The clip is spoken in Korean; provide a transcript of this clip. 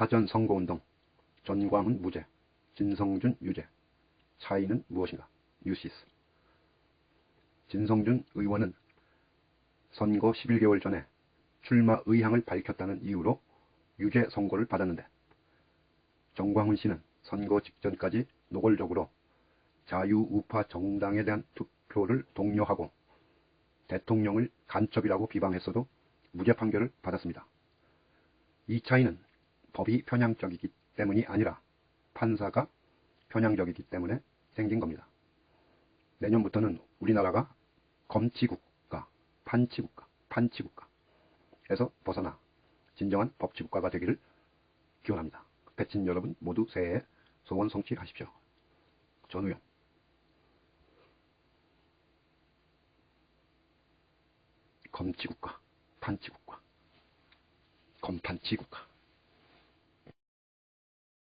사전 선거운동 전광훈 무죄, 진성준 유죄. 차이는 무엇인가? 뉴시스. 진성준 의원은 선거 11개월 전에 출마 의향을 밝혔다는 이유로 유죄 선고를 받았는데 정광훈 씨는 선거 직전까지 노골적으로 자유우파 정당에 대한 투표를 독려하고 대통령을 간첩이라고 비방했어도 무죄 판결을 받았습니다. 이 차이는 법이 편향적이기 때문이 아니라 판사가 편향적이기 때문에 생긴 겁니다. 내년부터는 우리나라가 검치국가, 판치국가, 판치국가에서 벗어나 진정한 법치국가가 되기를 기원합니다. 배친 여러분 모두 새해에 소원 성취하십시오. 전우영 검치국가, 판치국가, 검판치국가